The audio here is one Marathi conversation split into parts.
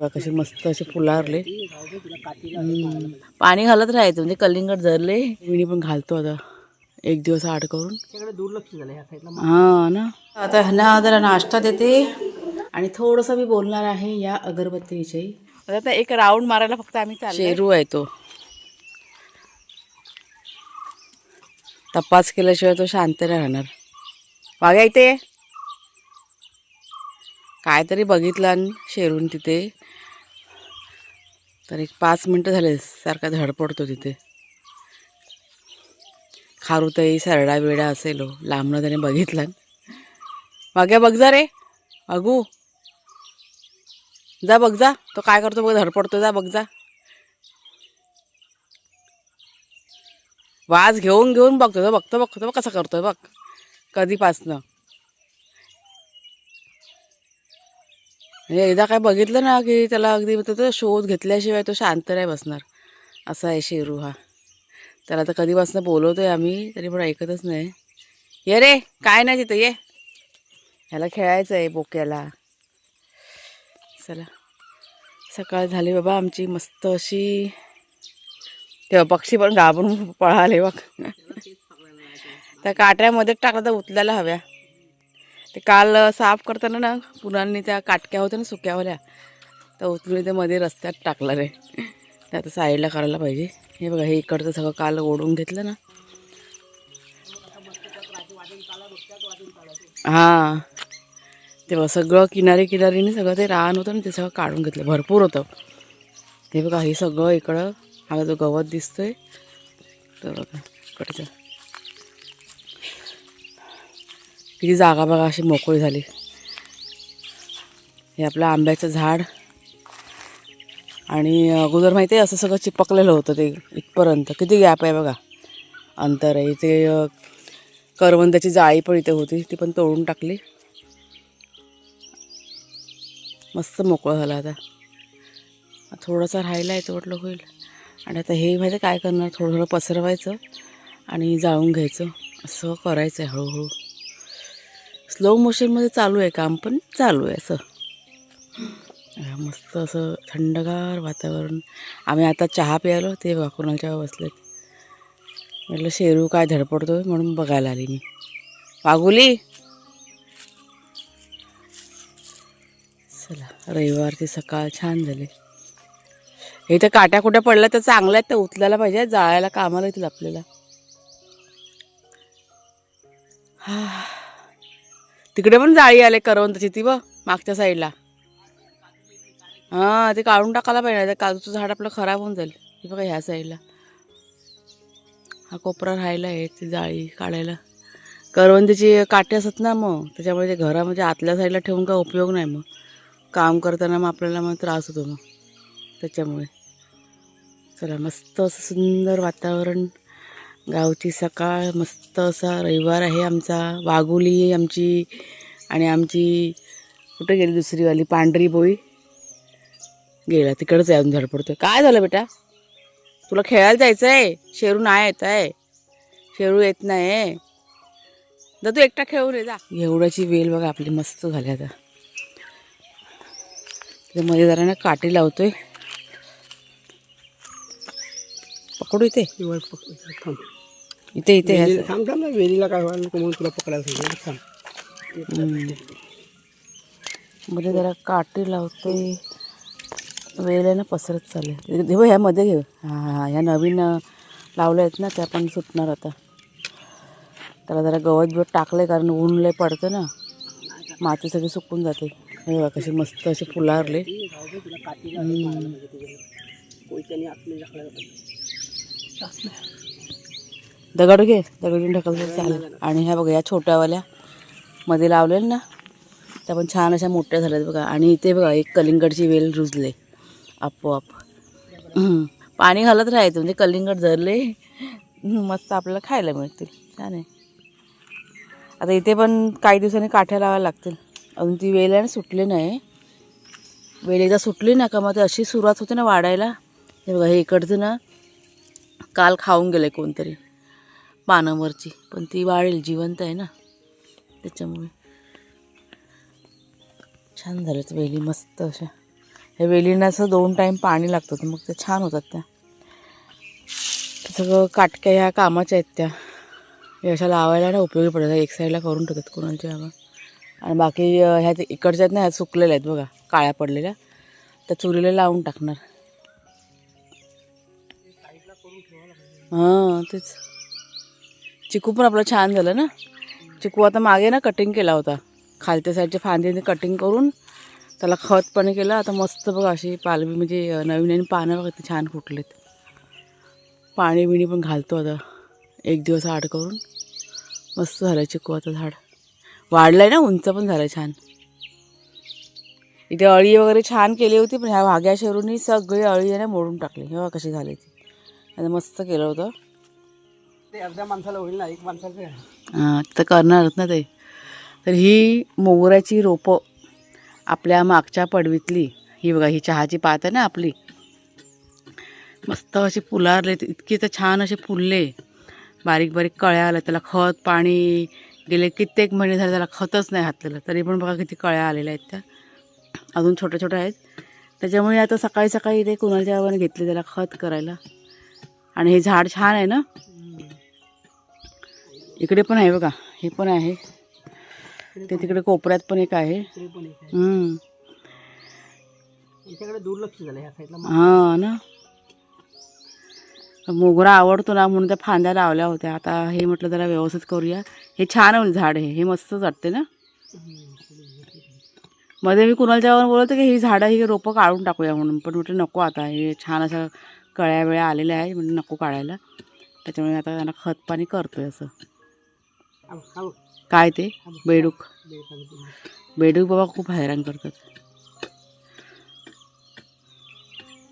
बघा कसे मस्त असे फुलारले. पाणी घालत राहायचं म्हणजे कलिंगड धरले विणी पण घालतो आता. एक दिवस आड करून. हा ना. आता ह्यांना जरा नाश्ता देते. आणि थोडंसं मी बोलणार आहे या अगरबत्तीविषयी. आता एक राऊंड मारायला फक्त आम्ही शेरू आहे तो. तपास केल्याशिवाय तो शांत नाही राहणार. मागे इथे. काहीतरी बघितलं आणि शेरून तिथे. तर एक पाच मिनटं झाले सारखा धडपडतो तिथे. खारुताई सरडा वेडा असेल हो. लांबनं त्याने बघितलं. मागे बघ जा रे. अगू जा बघ जा. तो काय करतो बघ धडपडतो जा बघ जा. वाज घेऊन घेऊन बघतो तो बघतो बघतो बघ कसं करतोय बघ. कधीपासनं. म्हणजे एकदा काय बघितलं ना की त्याला अगदी तो तो शोध घेतल्याशिवाय तो शांत नाही बसणार. असा आहे शेरू हा. त्याला तर कधीपासून बोलवतो आहे आम्ही तरी पण ऐकतच नाही. ये रे काय नाही तिथं ये. ह्याला खेळायचं आहे बोक्याला. चला. सकाळ झाली बाबा आमची मस्त अशी तेव्हा पक्षी पण घाबरून पळाले बघ. त्या काट्यामध्येच टाकलं तर उचलायला हव्या. ते काल साफ करताना ना पुरांनी त्या काटक्या होत्या ना सुक्यावाल्या त्या उचलून ते मध्ये रस्त्यात टाकलं रे. ते आता साईडला करायला पाहिजे. हे बघा हे इकडचं सगळं काल ओढून घेतलं ना. हां. तेव्हा सगळं किनारी किनारीने सगळं ते रान होतं ना ते सगळं काढून घेतलं. भरपूर होतं. हे बघा हे सगळं इकडं हा जो गवत दिसतोय तर बघा इकडचं. किती जागा बघा अशी मोकळी झाली. हे आपलं आंब्याचं झाड. आणि अगोदर माहिती आहे असं सगळं चिपकलेलं होतं ते इथपर्यंत. किती गॅप आहे बघा. अंतर आहे. इथे करवंदाची जाळी पण इथे होती. ती पण तोडून टाकली. मस्त मोकळं झालं आता. थोडंसं राहिला आहे म्हटलं होईल. आणि आता हे माहिती आहे काय करणार? थोडं थोडं पसरवायचं आणि जाळून घ्यायचं. असं करायचं आहे हळूहळू. स्लो मोशनमध्ये चालू आहे काम पण चालू आहे असं. मस्त असं थंडगार वातावरण. आम्ही आता चहा प्यायलो ते वाकुणाच्या बसलेत. म्हटलं शेरू काय धडपडतोय? म्हणून बघायला आली मी. वागुली चला रविवारची सकाळ छान झाली. इथं काट्या कुठ्या पडल्या तर चांगल्या आहेत तर उचलायला पाहिजे जाळायला कामाला येतील आपल्याला. हा. तिकडे पण जाळी आले करवंताची ती बघ मागच्या साईडला. हां ते काढून टाकायला पाहिजे काजूचं झाड आपलं खराब होऊन जाईल. हे बघा ह्या साईडला. हा कोपरा राहिला आहे ती जाळी काढायला. करवंदीची काटे असत ना मग त्याच्यामुळे ते घरामध्ये आतल्या साईडला ठेवून काय उपयोग नाही मग. काम करताना मग आपल्याला मग त्रास होतो मग त्याच्यामुळे. चला मस्त असं सुंदर वातावरण. गावची सकाळ मस्त असा रविवार आहे आमचा. वाघोली आमची आणि आमची कुठे गेली दुसरीवाली? पांढरी बोई. गेला तिकडंच आहे अजून धडपडतोय काय झालं बेटा? तुला खेळायला जायचं आहे शेरू नाही येत आहे शेरू येत नाही जा तू एकटा खेळून ये जा. एवढ्याची वेल बघा आपली मस्त झाली आता. त्यामध्ये जरा ना काठी लावतोय. पकडू इथे. पकडू थांब. इथे इथे ह्या- वेलीला- थांब थांब ना वेलीला काय व्हायला नको म्हणून तुला पकडायला सांगितलं थांब. मध्ये जरा काठी लावतोय. वेळ आहे ना पसरत चालले देव ह्यामध्ये घे. हां हां ह्या नवीन अं, लावल्या आहेत ना त्या पण सुटणार आता. त्याला जरा गवत बिवत टाकलं कारण ऊन लय पडतं ना. माती सगळी सुकून जाते. हे बघा कशी मस्त असे फुलारले. कोयत्याने आतमध्ये टाकलं दगड घे दगडून ढकललं चालेल आणि ह्या बघा या छोट्यावाल्या मध्ये लावलेल्या ना त्या पण छान अशा मोठ्या झाल्यात बघा. आणि इथे बघा एक कलिंगडची वेल रुजले. आपोआप. पाणी घालत राहायचं म्हणजे कलिंगड धरले मस्त आपल्याला खायला मिळतील. छान आहे. आता इथे पण काही दिवसांनी काठ्या लावायला लागतील. अजून ती वेल आहे ना सुटली नाही. वेल एकदा सुटली ना का मग ते अशी सुरुवात होते ना वाढायला. हे बघा हे इकडचं ना काल खाऊन गेले कोणतरी. पानावरची. पण ती वाळेल जिवंत आहे ना. त्याच्यामुळे. छान झाल्यात वेली मस्त अशा. ह्या वेलींना असं दोन टाईम पाणी लागतं मग ते छान होतात त्या. सगळं काटक्या ह्या कामाच्या आहेत त्या. हे अशा लावायला ना उपयोगी पडतात. एक साईडला करून ठेवतात कोणाच्या हवा आणि बाकी ह्या ते- इकडच्या आहेत ना ह्या सुकलेल्या आहेत बघा काळ्या पडलेल्या. त्या चुलीला लावून टाकणार. हां तेच. चिकू पण आपलं छान झालं ना. चिकू आता मागे ना कटिंग केला होता. खालच्या साईडच्या फांदीने कटिंग करून त्याला खत पण केलं. आता मस्त बघा अशी पालवी म्हणजे नवीन नवीन पानं बघा ते छान फुटलेत. पाणी बिणी पण घालतो आता. एक दिवस आड करून. मस्त झालं चिकू आता झाड. वाढलंय ना उंच पण झालं छान. इथे अळी वगैरे छान केली होती पण ह्या वाघ्या शेरूनी सगळी अळी आहे ना मोडून टाकली. हे कशी झाली ती. आता मस्त केलं होतं. ते अर्ध्या माणसाला होईल ना एक हां तर करणारच ना ते. तर ही मोगऱ्याची रोपं आपल्या मागच्या पडवीतली. ही बघा ही चहाची पात आहे ना आपली. मस्त अशी फुलारले इतकी तर छान असे फुलले. बारीक बारीक कळ्या आल्या त्याला खत पाणी गेले कित्येक महिने झाले त्याला खतच नाही घातलेलं तरी पण बघा किती कळ्या आलेल्या आहेत त्या. अजून छोट्या छोट्या आहेत. त्याच्यामुळे आता सकाळी सकाळी ते कुणाच्या घेतले त्याला खत करायला. आणि हे झाड छान आहे ना? इकडे पण आहे बघा हे पण आहे. ते तिकडे कोपऱ्यात पण एक आहे. दुर्लक्ष झालं हा ना. मोगरा आवडतो ना म्हणून त्या फांद्या लावल्या होत्या. आता हे म्हटलं जरा व्यवस्थित करूया. हे छान होईल झाड हे हे मस्तच वाटते ना. मध्ये मी कुणालच्या बाबांना बोलत की ही झाडं ही रोपं काढून टाकूया म्हणून. पण म्हटलं नको आता हे छान असं कळ्या वेळा आलेल्या आहे म्हणजे नको काढायला. त्याच्यामुळे आता त्यांना खत पाणी करतोय असं. काय ते? बेडूक. बेडूक बाबा खूप हैराण करतात.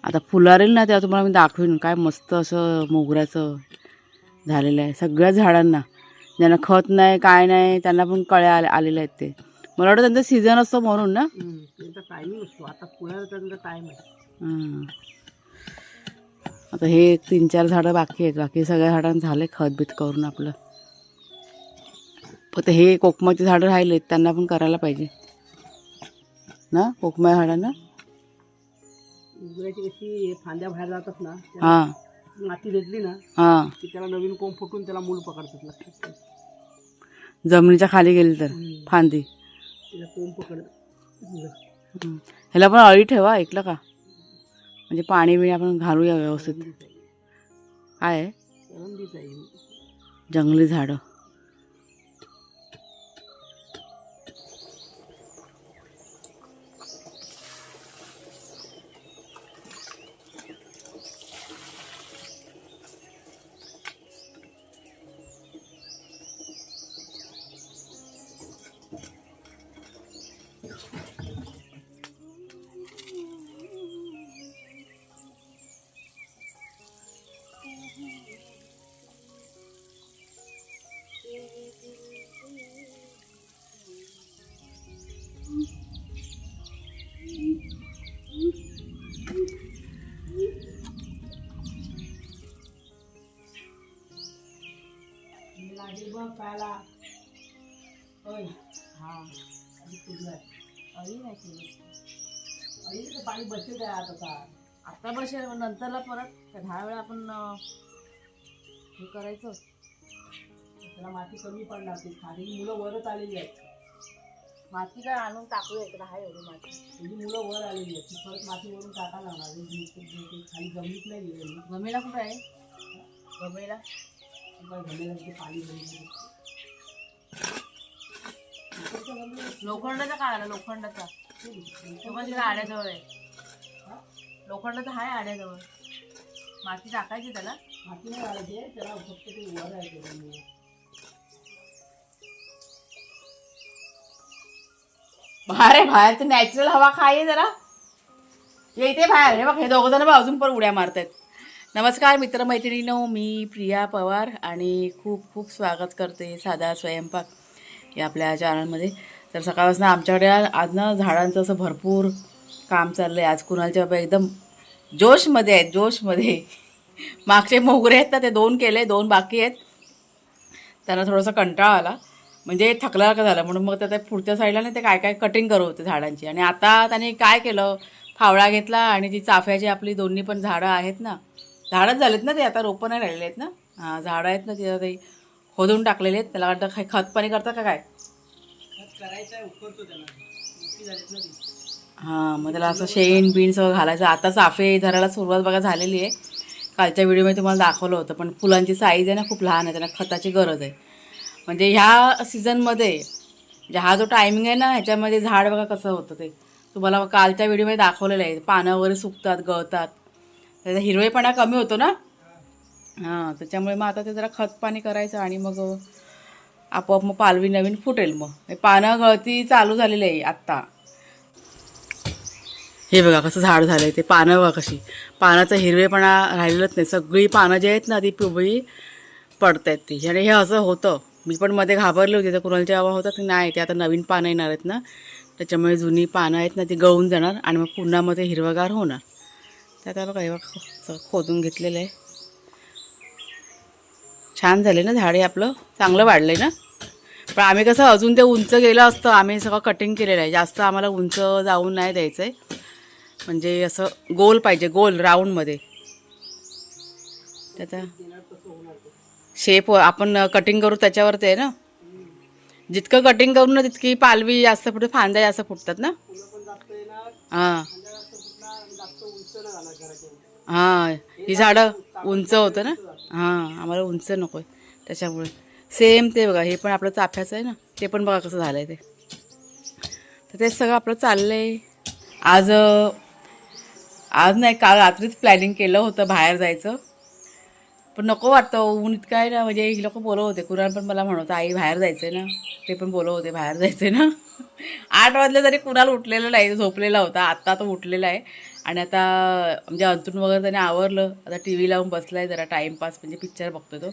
आता फुलारेल ना तेव्हा तुम्हाला मी दाखवीन. काय मस्त असं मोगऱ्याचं झालेलं आहे. सगळ्या झाडांना. ज्यांना खत नाही काय नाही त्यांना पण कळ्या आले आलेल्या आहेत ते. मला वाटतं त्यांचा सीझन असतो म्हणून ना? टायमिंग असतो. आता त्यांचा आहे. हां. आता हे तीन चार झाडं बाकी आहेत. बाकी सगळ्या झाडांना झाले खत बीत करून आपलं. फक्त हे कोकमाची झाडं राहिलेत त्यांना पण करायला पाहिजे. ना? कोकमा झाडांना? कशी फांद्या बाहेर जातात ना त्याला हां. माती भेटली ना हां. की त्याला नवीन कोंब फुटून त्याला मूल पकडतात लक्षात ठेव. जमिनीच्या खाली गेली तर हम्म. फांदी. कोंब पकडत. हं. ह्याला पण अळी ठेवा ऐकलं का? म्हणजे पाणी बिणी आपण घालूया व्यवस्थित. काय आहे? करंदीच आहे. जंगली झाडं. पाणी बचत आहे आता का आता बसेल नंतरला परत. दहा वेळा आपण हे करायचं. त्याला माती कमी पडणार ती खाली मुलं वरच आलेली आहेत. माती काय आणून टाकूया इकडे. आहे एवढी माती. म्हणजे मुलं वर आलेली आहेत. ती परत माती वरून टाकायला लागणार खाली जमिनीत नाही गेलेली. गमेला कुठं आहे? गमेला लोखंडाचा काय आला? लोखंडाचा. आड्याजवळ आहे. लोखंडाचा आहे आड्याजवळ. माती टाकायची त्याला. माती नाही घालायची आहे, त्याला फक्त ते वर आहे बाहेर बाहेरचं तर नॅचरल हवा खाय जरा. येते इथे बाहेर. हे बघ हे दोघं जण अजून पण उड्या मारतायत. नमस्कार मित्रमैत्रिणीनो. मी प्रिया पवार आणि खूप खूप स्वागत करते साधा स्वयंपाक या आपल्या चॅनलमध्ये. तर सकाळपासून आमच्याकडे आज ना झाडांचं असं भरपूर काम चाललं आहे आज कुणालच्या बाबा एकदम जोशमध्ये आहेत जोशमध्ये. मागचे मोगरे आहेत ना ते दोन केले दोन बाकी आहेत. त्यांना थोडासा कंटाळा आला. म्हणजे थकला का झालं म्हणून मग त्या पुढच्या साईडला ना ते काय काय कटिंग करू होते झाडांची. आणि आता त्याने काय केलं? फावळा घेतला आणि ती चाफ्याची आपली दोन्ही पण झाडं आहेत ना झाडच झालेत ना ते आता रोपं नाही राहिलेले आहेत ना? हां झाडं आहेत ना तिथं ते खोदून टाकलेले आहेत. त्याला वाटतं काय खत पाणी करता का काय? हां मग त्याला असं शेण बिण सगळं घालायचं. आता चाफे धरायला सुरुवात बघा झालेली आहे. कालच्या व्हिडिओमध्ये तुम्हाला दाखवलं होतं पण फुलांची साईज आहे ना खूप लहान आहे त्यांना खताची गरज आहे. म्हणजे ह्या सीझनमध्ये म्हणजे हा जो टायमिंग आहे ना ह्याच्यामध्ये झाड बघा कसं होतं ते. तुम्हाला कालच्या व्हिडिओमध्ये दाखवलेलं आहे. पानं वगैरे सुकतात गळतात. त्याचा हिरवेपणा कमी होतो ना? हां त्याच्यामुळे मग आता ते जरा खत पाणी करायचं आणि मग आपोआप मग पालवी नवीन फुटेल मग. हे पानं गळती चालू झालेली आहे आत्ता. हे बघा कसं झाड झालं आहे ते पानं बघा कशी. पानाचा हिरवेपणा राहिलेलंच नाही. सगळी पानं जी आहेत ना ती पिवळी पडत आहेत ती. आणि हे असं होतं. मी पण मध्ये घाबरले होते. तर कुणालच्या हवा होता की नाही ते आता नवीन पानं येणार आहेत ना. त्याच्यामुळे जुनी पानं आहेत ना ती गळून जाणार आणि मग पुन्हा मध्ये हिरवगार होणार. आता बघा हे खो- खोदून घेतलेलं आहे. छान झाले ना झाडे आपलं? चांगलं वाढलंय ना? पण आम्ही कसं अजून ते उंच गेलं असतं आम्ही सगळं कटिंग केलेलं आहे. जास्त आम्हाला उंच जाऊन नाही द्यायचं आहे म्हणजे असं गोल पाहिजे गोल राऊंडमध्ये त्याचा शेप आपण कटिंग करू त्याच्यावर ते आहे ना? जितकं कटिंग करू ना तितकी पालवी जास्त फुटते फांद्या जास्त फुटतात ना? हां खांद्या जास्त फुटणार आणि जास्त उंच नाही जाणार घराच्या एवढं. हां ही झाडं उंच होतं ना? हां आम्हाला उंच नको आहे त्याच्यामुळे. सेम ते बघा हे पण आपलं चाफ्याचं आहे ना? ते पण बघा कसं झालं आहे ते. तर तेच सगळं आपलं चाललं आहे आज आज नाही काल रात्रीच प्लॅनिंग केलं होतं बाहेर जायचं. पण नको वाटतं ऊन इतकं आहे ना म्हणजे ही लोक बोलत होते. कुराण पण मला म्हणत आई बाहेर जायचं आहे ना? ते पण बोलत होते बाहेर जायचं आहे ना? आठ वाजले तरी कुणाला उठलेलं नाही झोपलेला होता. आत्ता तो उठलेला आहे. आणि आता म्हणजे अंतरून वगैरे त्याने आवरलं. आता टी व्ही लावून बसला आहे जरा टाईमपास म्हणजे पिक्चर बघतो तो.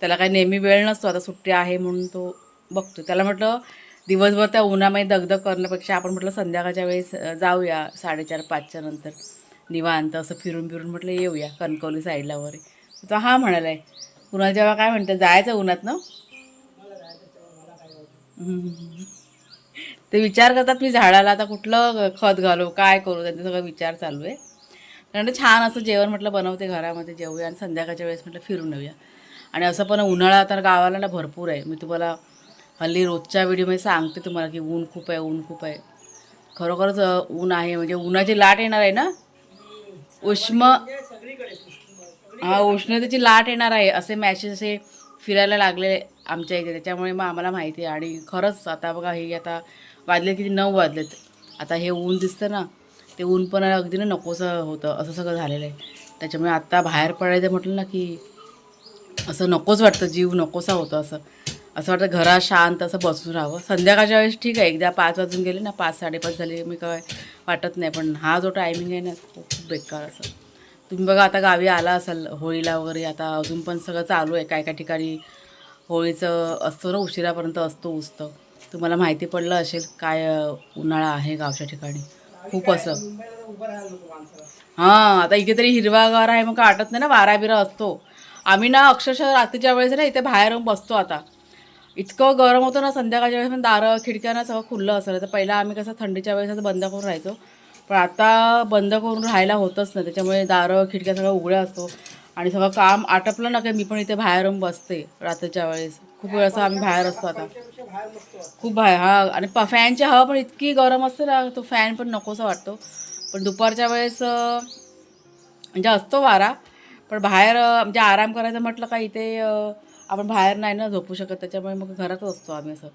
त्याला काही नेहमी वेळ नसतो. आता सुट्टी आहे म्हणून तो बघतो त्याला म्हटलं दिवसभर त्या उन्हामध्ये दगदग करण्यापेक्षा आपण म्हटलं संध्याकाळच्या वेळेस जाऊया साडेचार पाचच्या नंतर. निवांत असं फिरून फिरून म्हटलं येऊया कणकवली साईडला वगैरे. तो हा म्हणाला आहे कुणाल जेव्हा काय म्हणतं जायचं उन्हात ना ते विचार करतात मी झाडाला आता कुठलं खत घालू? काय करू? त्यांचा सगळं विचार चालू आहे. कारण छान असं जेवण म्हटलं बनवते घरामध्ये जेवूया आणि संध्याकाळच्या वेळेस म्हटलं फिरून येऊया. आणि असं पण उन्हाळा तर गावाला ना भरपूर आहे. मी तुम्हाला हल्ली रोजच्या व्हिडिओमध्ये सांगते तुम्हाला की ऊन खूप आहे ऊन खूप आहे. खरोखरच ऊन आहे. म्हणजे उन्हाची लाट येणार आहे ना? उष्म हा उष्णतेची लाट येणार आहे. असे मॅसेज असे फिरायला लागले आमच्या इथे. त्याच्यामुळे मग आम्हाला माहिती आहे. आणि खरंच आता बघा हे आता वाजले किती? नऊ वाजलेत. आता हे ऊन दिसतं ना ते ऊन पण अगदी ना नकोसं होतं. असं सगळं झालेलं आहे. त्याच्यामुळे आत्ता बाहेर पडायचं म्हटलं ना की असं नकोच वाटतं. जीव नकोसा होतं असं. असं वाटतं घरात शांत असं बसून राहावं. संध्याकाळच्या वेळेस ठीक आहे. एकदा पाच वाजून गेले ना पाच साडेपाच झाले. मी काय वाटत नाही. पण हा जो टायमिंग आहे ना तो खूप बेकार असं. तुम्ही बघा आता गावी आला असाल होळीला वगैरे. आता अजून पण सगळं चालू आहे. काय काय ठिकाणी होळीचं असतो ना उशिरापर्यंत असतो उस्त तुम्हाला माहिती पडलं असेल काय उन्हाळा आहे गावच्या ठिकाणी. खूप असं. हां आता इथे तरी हिरवागार आहे मग आटत वाटत नाही ना वारा बिरा असतो. आम्ही ना अक्षरशः रात्रीच्या वेळेस ना इथे बाहेर बसतो आता. इतकं गरम होतं ना संध्याकाळच्या वेळेस पण दारं खिडक्यांना सगळं खुल्लं असं तर पहिला आम्ही कसं थंडीच्या वेळेस असं बंद करून राहायचो. पण आता बंद करून राहायला होतच नाही. त्याच्यामुळे दारं खिडक्या सगळं उघड्या असतो. आणि सगळं काम आटपलं ना काही मी पण इथे बाहेर बसते रात्रीच्या वेळेस. खूप वेळ असं आम्ही बाहेर असतो आता. खूप बाहेर हा. आणि प फॅनची हवा पण इतकी गरम असते ना तो फॅन पण नकोसा वाटतो. पण दुपारच्या वेळेस म्हणजे असतो वारा. पण बाहेर म्हणजे आराम करायचं म्हटलं का इथे आपण बाहेर नाही ना झोपू शकत त्याच्यामुळे मग घरातच असतो आम्ही असं.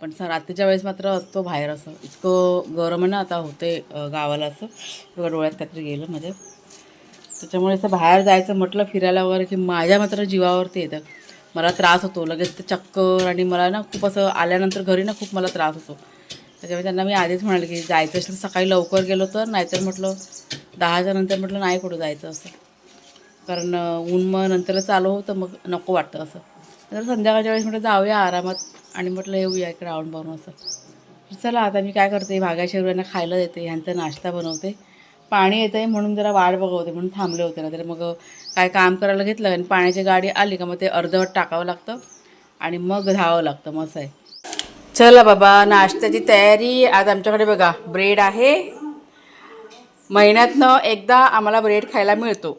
पण स रात्रीच्या वेळेस मात्र असतो बाहेर असं. इतकं गरम आहे ना आता होते गावाला असं. किंवा डोळ्यात काहीतरी गेलं म्हणजे त्याच्यामुळे असं बाहेर जायचं म्हटलं फिरायला वगैरे की माझ्या मात्र जीवावरती येतं. मला त्रास होतो. लगेच ते चक्कर आणि मला ना खूप असं आल्यानंतर घरी ना खूप मला त्रास होतो. त्याच्यामुळे त्यांना मी आधीच म्हणाले की जायचं असेल तर सकाळी लवकर गेलो तर नाहीतर म्हटलं दहाच्या नंतर म्हटलं नाही कुठं जायचं असं. कारण ऊन मग नंतर चालू होतं मग नको वाटतं असं. तर संध्याकाळच्या वेळेस म्हटलं जाऊया आरामात आणि म्हटलं येऊया इकडे राऊंड बनवून असं. चला आता मी काय करते भाग्या शेवऱ्यांना खायला देते ह्यांचा नाश्ता बनवते. पाणी येतं आहे म्हणून जरा वाट बघवते म्हणून थांबले होते ना. तर मग काय काम करायला घेतलं आणि पाण्याची गाडी आली का मग ते अर्धवट टाकावं लागतं आणि मग धावावं लागतं मग असं आहे. चला बाबा नाश्त्याची तयारी. आज आमच्याकडे बघा ब्रेड आहे. महिन्यातनं एकदा आम्हाला ब्रेड खायला मिळतो.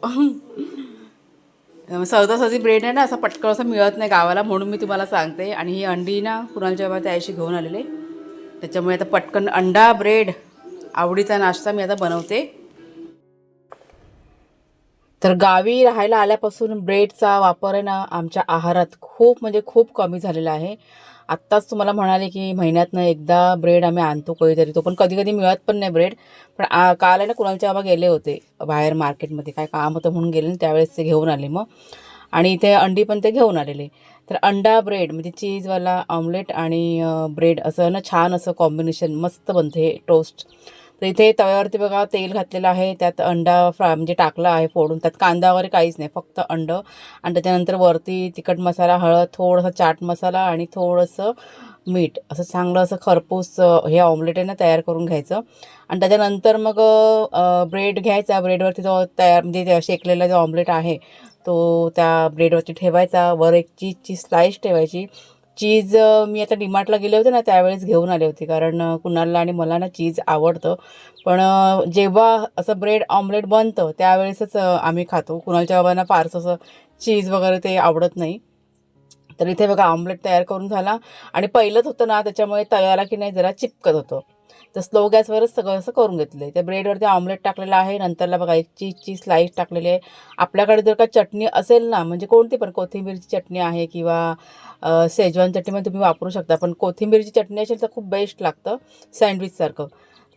सहजासहजी ब्रेड आहे ना असं पटकन असं मिळत नाही गावाला म्हणून मी तुम्हाला सांगते. आणि ही अंडी ना कुणालच्या बाबा त्याशी घेऊन आलेले त्याच्यामुळे आता पटकन अंडा ब्रेड आवडीचा नाश्ता मी आता बनवते. तर गावी राहायला आल्यापासून ब्रेडचा वापर आहे ना आमच्या आहारात खूप म्हणजे खूप कमी झालेला आहे. आत्ताच तुम्हाला म्हणाले की महिन्यातनं एकदा ब्रेड आम्ही आणतो कधीतरी. तो पण कधी कधी मिळत पण नाही ब्रेड. पण आ- काल आहे ना कुणालच्या बाबा गेले होते बाहेर मार्केटमध्ये. काय काम होतं म्हणून गेले त्यावेळेस ते घेऊन आले मग. आणि इथे अंडी पण ते घेऊन आलेले. तर अंडा ब्रेड म्हणजे चीजवाला ऑमलेट आणि ब्रेड असं ना छान असं कॉम्बिनेशन मस्त बनते हे टोस्ट तर इथे तव्यावरती बघा तेल घातलेलं आहे त्यात अंडा फ्रा म्हणजे टाकला आहे फोडून. त्यात कांदा वगैरे काहीच नाही फक्त अंड. आणि त्याच्यानंतर वरती तिखट मसाला हळद थोडासा चाट मसाला आणि थोडंसं मीठ. असं चांगलं असं खरपूस हे ऑमलेट आहे ना तयार करून घ्यायचं. आणि त्याच्यानंतर मग ब्रेड घ्यायचा. ब्रेडवरती जो तयार म्हणजे शेकलेला जो ऑमलेट आहे तो त्या ब्रेडवरती ठेवायचा. वर एक चीजची स्लाईस ठेवायची. चीज मी आता डिमार्टला गेले होते ना त्यावेळेस घेऊन आले होते. कारण कुणाला आणि मला ना चीज आवडतं. पण जेव्हा असं ब्रेड ऑमलेट बनतं त्यावेळेसच आम्ही खातो. कुणालच्या बाबांना फारसं असं चीज वगैरे ते आवडत नाही. तर इथे बघा ऑमलेट तयार करून झाला. आणि पहिलंच होतं ना त्याच्यामुळे तव्याला की नाही जरा चिपकत होतं. तर स्लो गॅसवरच सगळं असं करून घेतलं आहे त्या ब्रेडवरती ऑमलेट टाकलेलं आहे नंतरला बघा एक चीजची स्लाईस टाकलेली आहे. आपल्याकडे जर का चटणी असेल ना म्हणजे कोणती पण कोथिंबीरची चटणी आहे किंवा शेजवान चटणी पण तुम्ही वापरू शकता पण कोथिंबीरची चटणी असेल तर खूप बेस्ट लागतं सँडविचसारखं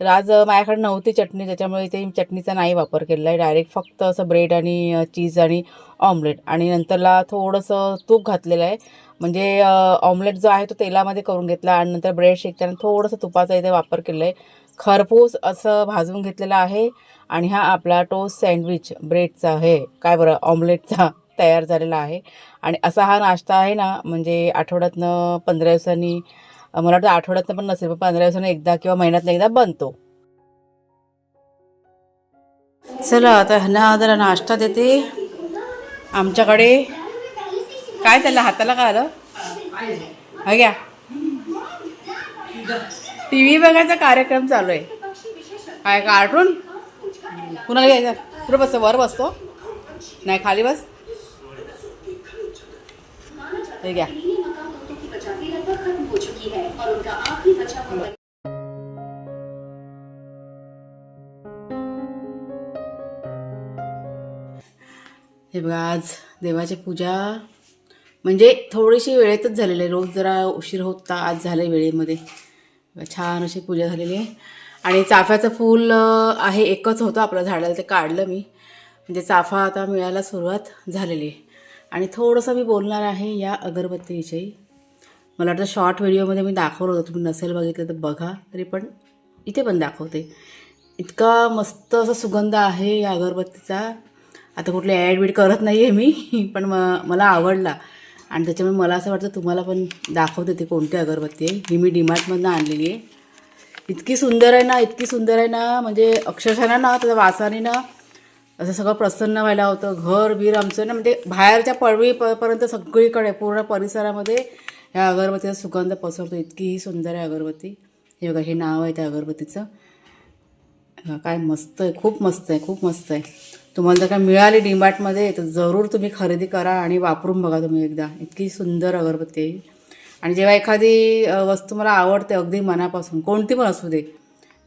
तर आज माझ्याकडे नव्हती चटणी त्याच्यामुळे इथे चटणीचा नाही वापर केलेला आहे. डायरेक्ट फक्त असं ब्रेड आणि चीज आणि ऑमलेट आणि नंतरला थोडंसं तूप घातलेलं आहे. म्हणजे ऑमलेट जो आहे तो तेलामध्ये करून घेतला आणि नंतर ब्रेड शेकताना थोडंसं तुपाचा इथे वापर केला आहे खरपूस असं भाजून घेतलेलं आहे आणि हा आपला टोस्ट सँडविच ब्रेडचा आहे. काय बरं ऑमलेटचा तयार झालेला आहे. आणि असा हा नाश्ता आहे ना म्हणजे आठवड्यातनं पंधरा दिवसांनी मला वाटतं आठवड्यातनं पण नसेल पण पंधरा दिवसांनी एकदा किंवा महिन्यातनं एकदा बनतो. चला आता ह्यांना जरा नाश्ता देते. आमच्याकडे काय त्याला हाताला काय आलं? हा घ्या. टी व्ही बघायचा कार्यक्रम चालू आहे. काय कार्टून. कुणाला घ्यायचा? कुठं बसतो? वर बसतो. नाही खाली बस. हे घ्या. हे बघा आज देवाची पूजा म्हणजे थोडीशी वेळेतच झालेली आहे. रोज जरा उशीर होता आज झालं वेळेमध्ये. छान अशी पूजा झालेली आहे. आणि चाफ्याचं फूल आहे एकच होतं आपल्या झाडाला ते काढलं मी. म्हणजे चाफा आता मिळायला सुरुवात झालेली आहे. आणि थोडंसं मी बोलणार आहे या अगरबत्तीविषयी. मला वाटतं शॉर्ट व्हिडिओमध्ये मी दाखवलं होतं. तुम्ही नसेल बघितलं तर बघा तरी पण इथे पण दाखवते. इतका मस्त असा सुगंध आहे या अगरबत्तीचा. आता कुठले ॲड बीड करत नाही आहे मी पण म मला आवडला. आणि त्याच्यामुळे मला असं वाटतं तुम्हाला पण दाखवते ते कोणती अगरबत्ती आहे. ही मी डीमार्टमधनं आणलेली आहे. इतकी सुंदर आहे ना इतकी सुंदर आहे ना म्हणजे अक्षरशः ना त्याच्या वासाने ना असं सगळं प्रसन्न व्हायला होतं. घर बीर आमचं ना म्हणजे बाहेरच्या पळवी पर्यंत सगळीकडे पूर्ण परिसरामध्ये ह्या अगरबत्तीचा सुगंध पसरतो. इतकी ही सुंदर आहे अगरबत्ती. हे बघा हे नाव आहे त्या अगरबत्तीचं. काय मस्त आहे खूप मस्त आहे खूप मस्त आहे. तुम्हाला जर का मिळाली डीमार्टमध्ये तर जरूर तुम्ही खरेदी करा आणि वापरून बघा तुम्ही एकदा. इतकी सुंदर अगरबत्ती आहे. आणि जेव्हा एखादी वस्तू मला आवडते अगदी मनापासून कोणती पण असू दे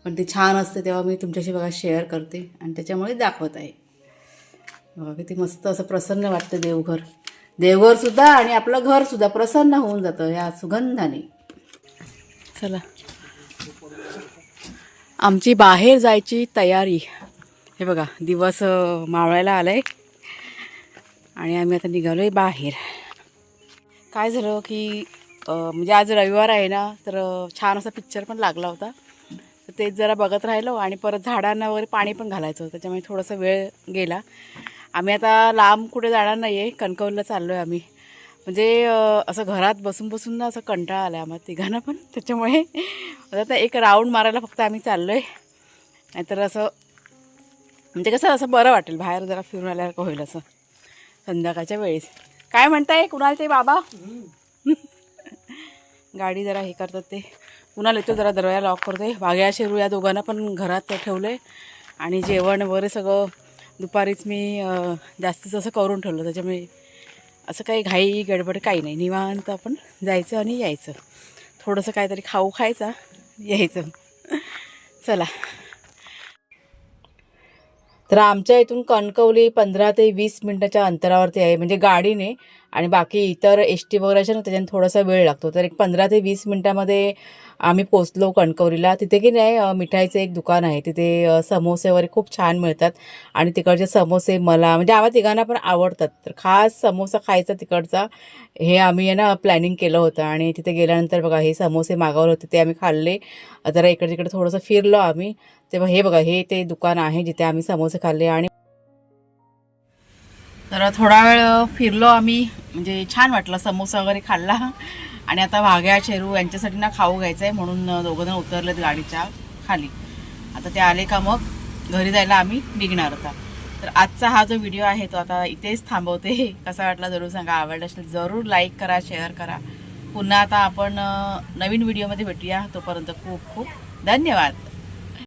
पण ती छान असते तेव्हा मी तुमच्याशी बघा शेअर करते आणि त्याच्यामुळे दाखवत आहे. बघा किती मस्त असं प्रसन्न वाटतं देवघर. देवघरसुद्धा आणि आपलं घरसुद्धा प्रसन्न होऊन जातं या सुगंधाने. चला. आमची बाहेर जायची तयारी. हे बघा दिवस मावळायला आला आहे आणि आम्ही आता निघालो आहे बाहेर. काय झालं की म्हणजे आज रविवार आहे ना तर छान असा पिक्चर पण लागला होता. तर तेच जरा बघत राहिलो आणि परत झाडांना वगैरे पाणी पण घालायचं होतं त्याच्यामुळे थोडासा वेळ गेला. आम्ही आता लांब कुठे जाणार नाही आहे कणकवलीला चाललो आहे आम्ही. म्हणजे असं घरात बसून बसून ना असं कंटाळा आला आम्हाला तिघांना पण. त्याच्यामुळे आता एक राऊंड मारायला फक्त आम्ही चाललो आहे नाहीतर असं म्हणजे कसं असं बरं वाटेल बाहेर जरा फिरून आल्यासारखं होईल असं. संध्याकाळच्या वेळेस. काय म्हणताय? कुणाल ते बाबा? गाडी जरा हे करतात ते. कुणाल येतो जरा दरवाजा लॉक करते वाघ्या शेरू या दोघांना पण घरात ठेवलं आहे आणि जेवण वगैरे सगळं दुपारीच मी अं, असं करून ठेवलं. त्याच्यामुळे असं काही घाई गडबड काही नाही. निवांत आपण जायचं आणि यायचं. थोडंसं काहीतरी खाऊ खायचा यायचं. चला. तर आमच्या इथून कणकवली पंधरा ते वीस मिनटाच्या अंतरावरती आहे. म्हणजे गाडीने आणि बाकी इतर एस टी वगैरे असे ना त्याच्याने थोडासा वेळ लागतो. तर एक पंधरा ते वीस मिनटामध्ये आम्ही पोचलो कणकवलीला. तिथे की नाही मिठाईचं एक दुकान आहे. तिथे समोसे वगैरे खूप छान मिळतात. आणि तिकडचे समोसे मला म्हणजे आम्हा तिघांना पण आवडतात. तर खास समोसा खायचा तिकडचा हे आम्ही आहे ना प्लॅनिंग केलं होतं. आणि तिथे गेल्यानंतर बघा हे समोसे मागवले होते ते आम्ही खाल्ले. जरा इकडे तिकडे थोडंसं फिरलो आम्ही. तेव्हा हे बघा हे ते दुकान आहे जिथे आम्ही समोसे खाल्ले आणि तर थोडा वेळ फिरलो आम्ही म्हणजे छान वाटलं समोसा वगैरे खाल्ला. आणि आता वाघ्या शेरू यांच्यासाठी ना खाऊ घ्यायचं आहे म्हणून दोघंजण उतरलेत गाडीच्या खाली. आता ते आले का मग? घरी जायला आम्ही निघणार होता तर आजचा हा जो व्हिडिओ आहे तो आता इथेच थांबवते. कसा वाटला जरूर सांगा. आवडला असेल जरूर लाईक करा शेअर करा. पुन्हा आता आपण नवीन व्हिडिओमध्ये भेटूया. तोपर्यंत खूप खूप धन्यवाद.